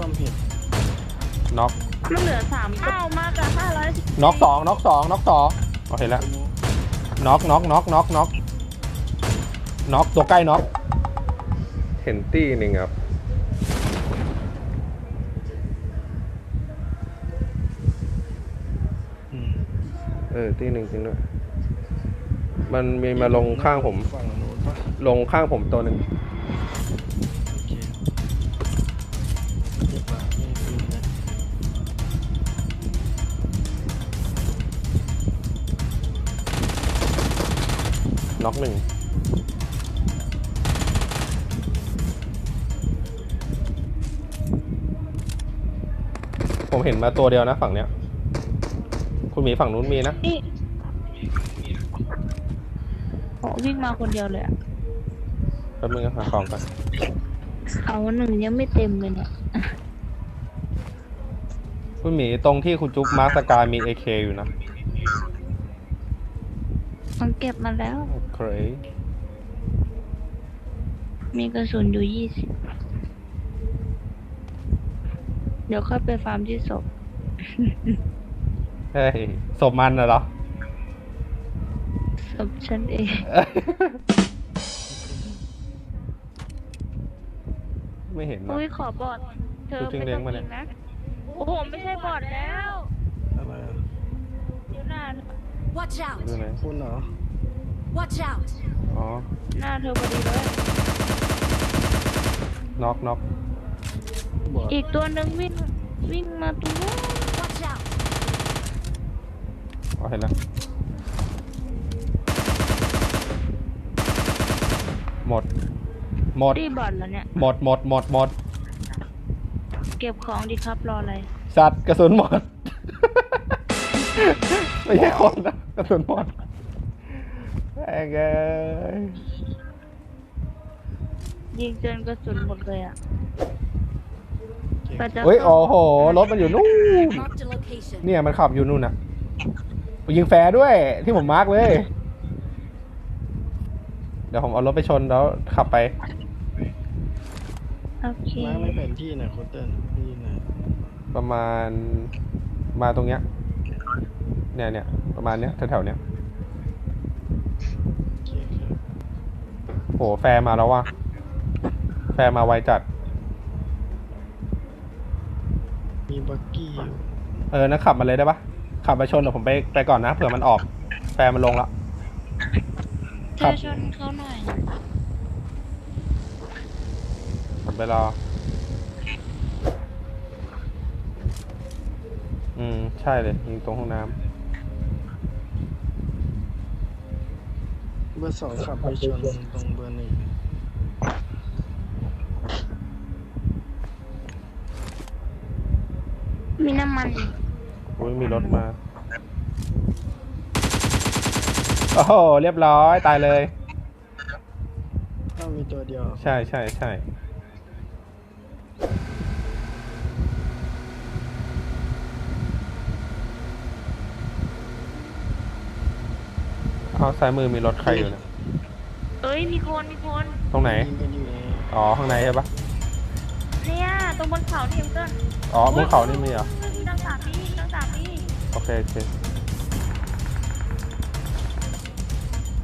ความเห็นน็อกมันเหลือสามเก้ามากอะห้าร้อยสิบน็อกสองน็อกสองน็อกสองโอเคแล้วน็อกน็อกน็อกน็อกน็อกน็อกตัวใกล้น็อกเห็นตี้หนึ่งครับอืมเออตี้หนึ่งจริงด้วยมันมีมาลงข้างผมฝั่งโน้นปะลงข้างผมตัวหนึ่ง น็อกหนึ่งผมเห็นมาตัวเดียวนะ ฝั่งเนี้ย คุณหมีฝั่งนู้นมีนะนี่โอ้วิ่งมาคนเดียวเลยอะแป๊บนึงนะหาของก่อนเอาหนึ่งยังไม่เต็มเลยเนี่ย คุณหมีตรงที่คุณจุ๊บมาร์คสกายมีเอเคอยู่นะ มันเก็บมาแล้ว โอเค มีกระสุนอยู่ยี่สิบ เดี๋ยวค่อยไปฟาร์มที่ศพ เฮ้ยศพมันน่ะเหรอ ศพฉันเอง ไม่เห็นนะ อุ้ยขอบอด เธอกูจึงไม่เลี้ยต้องงมายิเนี่ยงนะ โอ้โห ไม่ใช่บอดแล้ว อะไรอะ เดี๋ยวหน้า Watch ดู out! ไหนคุณเหรอ Watch out! อ๋อ หน้าเธอพอดีเลย น็อกน็อกบอดอีกตัวหนึ่งวิ่งวิ่งมาตรงนู้น Watch out! อ๋อเห็นแล้ว หมด หมด ตีบอดแล้วเนี่ย หมด หมด หมด หมด เก็บของดีครับรออะไร สัตว์กระสุนหมด ไม่ใช่คนนะกระสุนหมดแม่งเอ้ยยิงจนกระสุนหมดเลยอะไปจะเฮ้ยโอ้โหรถมันอยู่นู่น Marked a location. เนี่ยมันขับอยู่นู่นน่ะยิงแฟร์ด้วยที่ผมมาร์กเลย เดี๋ยวผมเอารถไปชนแล้วขับไป โอเค มาร์คในแผนที่หน่อยโคตเติ้ลนี่นะประมาณมาตรงเนี้ย เนี่ยเนี่ยประมาณเนี้ยแถวๆเนี้ยโอเคครับโหแฟร์มาแล้วว่ะแฟร์มาไวจัด มีบักกี้อยู่เออนะขับมาเลยได้ปะขับไปชนเดี๋ยวผมไปไปก่อนนะเผื่อมันออก แฟร์มันลงแล้วเธครัอบชนเขาหน่อย ผมไปรอ อืม ใช่เลย ยิงตรงห้องน้ เบอร์สองขับไปชนตรงเบอร์หนึ่งมีน้ำมันำอุ้ยมีรถมาโอ้โหเรียบร้อยตายเลย ถ้าวมีตัวเดียว ใช่ใช่ใช่ เอาซ้ายมือมีรถใครอยู่เนะเอ้ยมีคนมีคนตรงไหนยิงกันอยู่ไงอ๋อ ข้างในใช่ปะเนี่ยตรงบนเขานี่เองเติ้ลอ๋อบนเขานี่มีเหรอฮ้ยมีดังสามนี่ดังสามนี่โอเคโอเค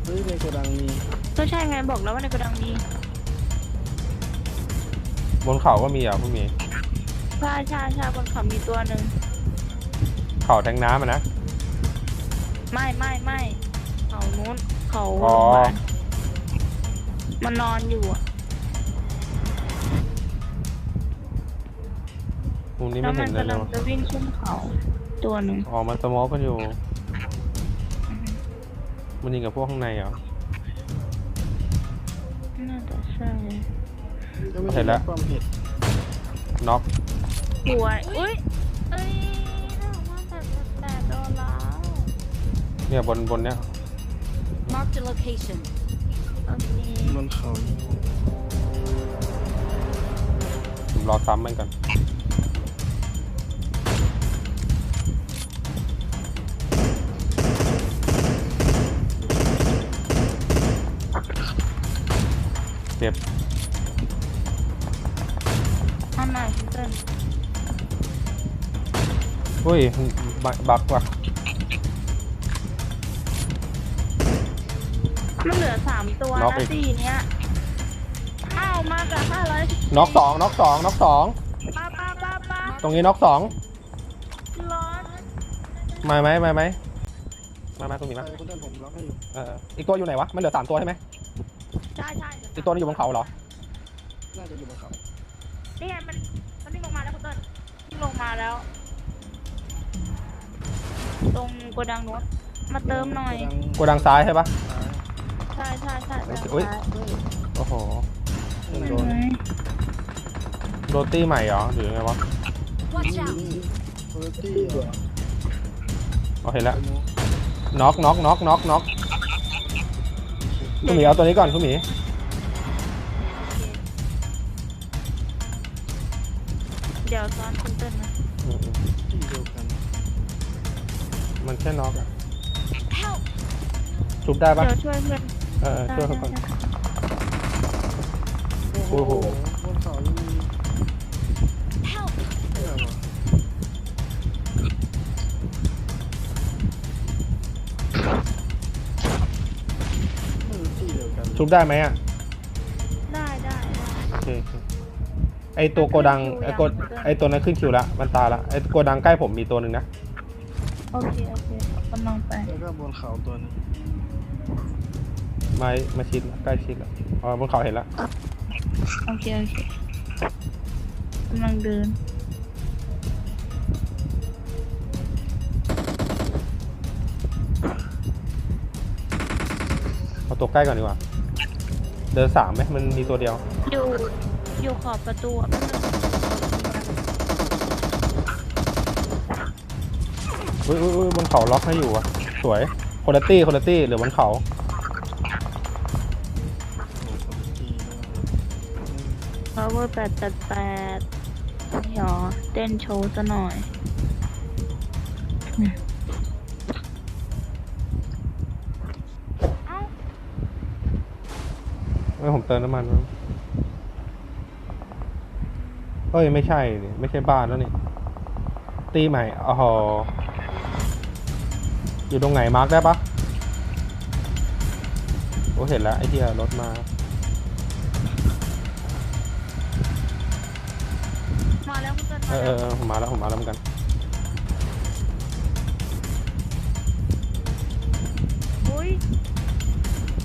เฮ้ยในโกดังมีก็ใช่ไงบอกแล้วว่าในกระดังมีบนเขาก็มีเหรอพี่หมีใช่ใช่ใช่บนเขามีตัวหนึ่งเขาแทงน้ำอะนะ ไม่ไม่ไม่ เขานู้นเขาอ๋อโรงพยาบาลมันนอนอยู่อะมุมนี้แล้วไม่มัเห็นนเลยกำลังวะจะวิ่งขึ้นเขาตัวหนึ่ง อ๋อมันสโมอกันอยู่ มันยิงกับพวกข้างในเหรอ น่าจะใช่ก็ไม่เห็นแล้ว ความเห็นน็อกสวยอุ้ยเอ้ยน่าว่าแต่แต่โดนแล้วเนี่ยบนบนเนี้ย Marked a location. โอเคบนเขานี่ผมรอซ้ำมันก่อนเจ็บ อันไหนคุณเติ้ล อุ้ย บักบักว่ะ มันเหลือสามตัวน็อกนะอีกสี่เนี้ยอ้าวมาจากห้าร้อยน็อกสองน็อกสองน็อกสองป้าป้าป้าป้าตรงนี้น็อกสองร้อนมาไหมมาไหมมาไหมตรงนี้ไปมั้ยคุณเต้นผมล็อกให้อยู่เอออีกตัวอยู่ไหนวะมันเหลือสามตัวใช่ไหมใช่ใช่อีกตัวนึงอยู่บนเขาเหรอน่าจะอยู่บนเขานี่ไงมันมันวิ่งลงมาแล้วคุณเติ้ลวิ่งลงมาแล้ว ตรงโกดังนู้นมาเติมหน่อยโกดังซ้ายใช่ปะซ้า ยใช่ใช่ใช่อุ๊ยซ้ายเฮ้ยโอ้โหเฮ้ยโดโดนนโรตี้ใหม่เหรอหรือไงวะ Watch out! โคโรตี้เหรออ๋อเห็นแล้วไปโมน็อกน็อกน็อกน็อกน็อกคุณหมีเอาตัวนี้ก่อนคุณหมีเดี๋ยวซ้อนคุณเติ้ลนะอืมอืมที่เดียวกันมันแค่น็อกอะ Help! ชุบได้ปะเดี๋ยวช่วยเพื่อน เออช่วยเขาก่อน โอ้โห บนเขายังมี Help! เพื่อไม่รู้ที่เดียวกันชุบได้ไหมอะได้ได้ได้โอเคโอเคไอตัวโกดังไอโกไอตัวนั้นขึ้นคิวละมันตายละไอโกดังใกล้ผมมีตัวหนึ่งนะโอเค โอเคกำลังไปแล้วก็บนเขาตัวหนึง มามาชิดละใกล้ชิดละอ๋อบนเขาเห็นละโอเคโอเคกำลังเดิน เอาตัวใกล้ก่อนดีกว่า เดินสามไหมมันมีตัวเดียว อยู่อยู่ขอบประตูอะมันเหลืออุ้ยอุ้ยอุ้ยบนเขาล็อกให้อยู่อะ สวยคุณตี้คุณตี้หรือบนเขา power แปดแปดแปดนี่หรอเต้นโชว์ซะหน่อยเนี่ยเอ้าไม่ผมเติมน้ำมันมั้งเฮ้ยไม่ใช่นี่ไม่ใช่บ้านแล้วนี่ ตีใหม่อ๋อโหอยู่ตรงไหนมาร์กได้ปะโอ้เห็นแล้วไอ้เหี้ยรถมา เติ้ลเอมาอเอแล้วอเออผมมาแล้วผมมาแล้วเหมือนกันอุ้ย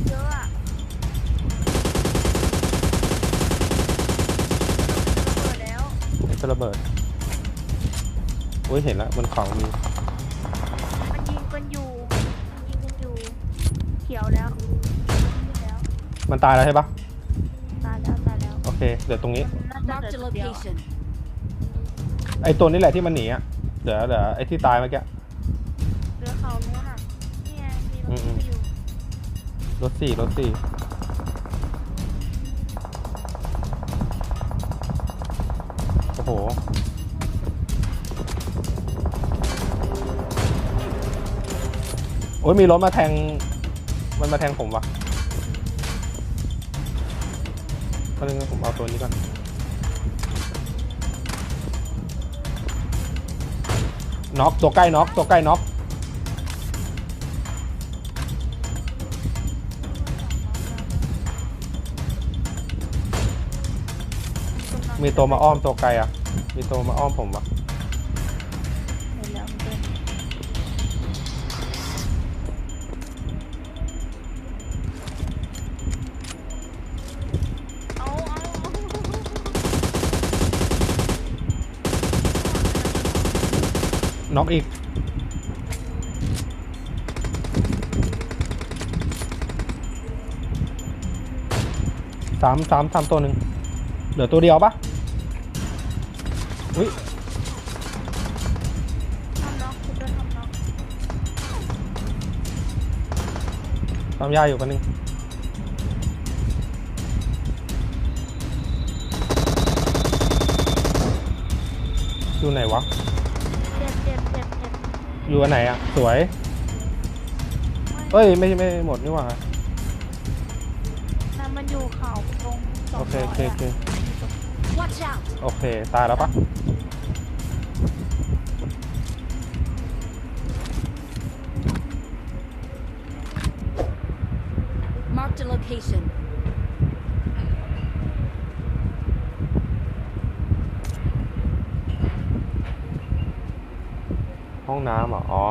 เยอะอะเปิดแล้วจะระเบิดโอ้ยเห็นแล้วบนเขามีมันยิงกันอยู่มันยิงกันอยู่เขียวแล้วยิงแล้วมันตายแล้วใช่ปะตายแล้วตายแล้วโอเคเดี๋ยวตรงนี้ น่าจะ Marked เห a ลือตัวเดียว location. ไอ้ตัวนี้แหละที่มันหนีอะเดี๋ยวเดี๋ยวไอ้ที่ตายเมื่อกี้ เรือเขานู้นอะนี่ไงมีรถอืมที่อยู่รถสี่รถสี่โอ้โห โอ้ยมีรถมาแทง มันมาแทงผมว่ะก็เลยผมเอาตัวนี้ก่อน น็อกตัวใกล้น็อกตัวใกล้น็อกมีตัวมาอ้อมตัวไกลอะ มีตัวมาอ้อมผมอะ น็อกอีก สามสามสามตัวหนึ่ง เหลือตัวเดียวปะอุ้ยทำน็อกคุณเดินทำน็อกตามยาอยู่กันหนึ่งอยู่ไหนวะ อยู่อันไหนอะ สวยไม่เอ้ย ไม่ไม่หมดนี่หว่า นั่นมันอยู่เขาตรงสองโอเคร้อยโอเคโอเคอะ Watch out! โอเค ตายแล้วปะ Marked a location. ห้องน้ำเหรออ๋อ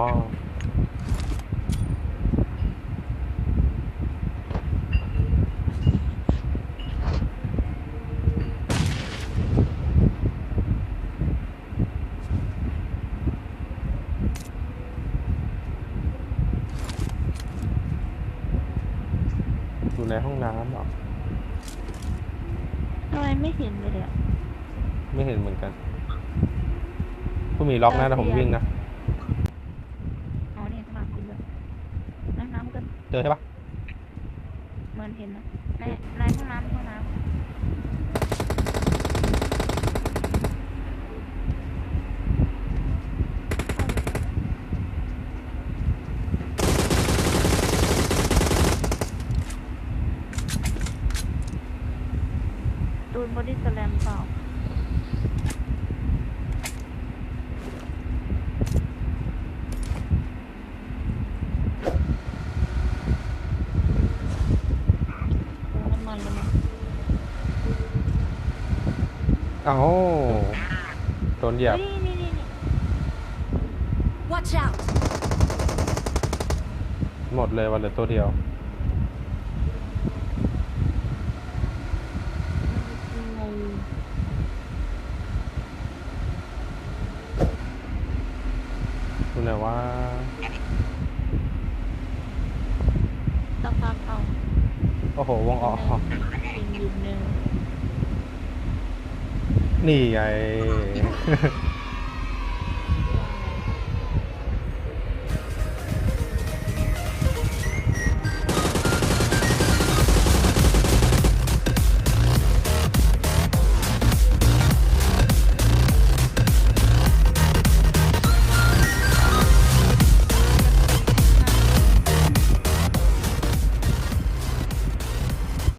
อยู่ในห้องน้ำเหรอทำไมไม่เห็นเลยอะ ไม่เห็นเหมือนกัน ผู้มีล็อกนะแต่ผมวิ่งนะ อ๋อเนี่ยข้างหลังคุณเลยน้ำน้ำก็ เจอใช่ปะเหมือนเห็นนะในในห้องน้ำห้องน้ำตูนบอดี้สแลมเปล่า น้ำมันเลยมั้ง เอ้าโดนเหยียบเฮ้ยนี่นี่นี่ Watch out! หมดเลยวันเหลือตัวเดียวงงดูหน่อยว่าสักพักเอาโอ้โห วงออก ยิงยิงหนึ่ง นี่ไง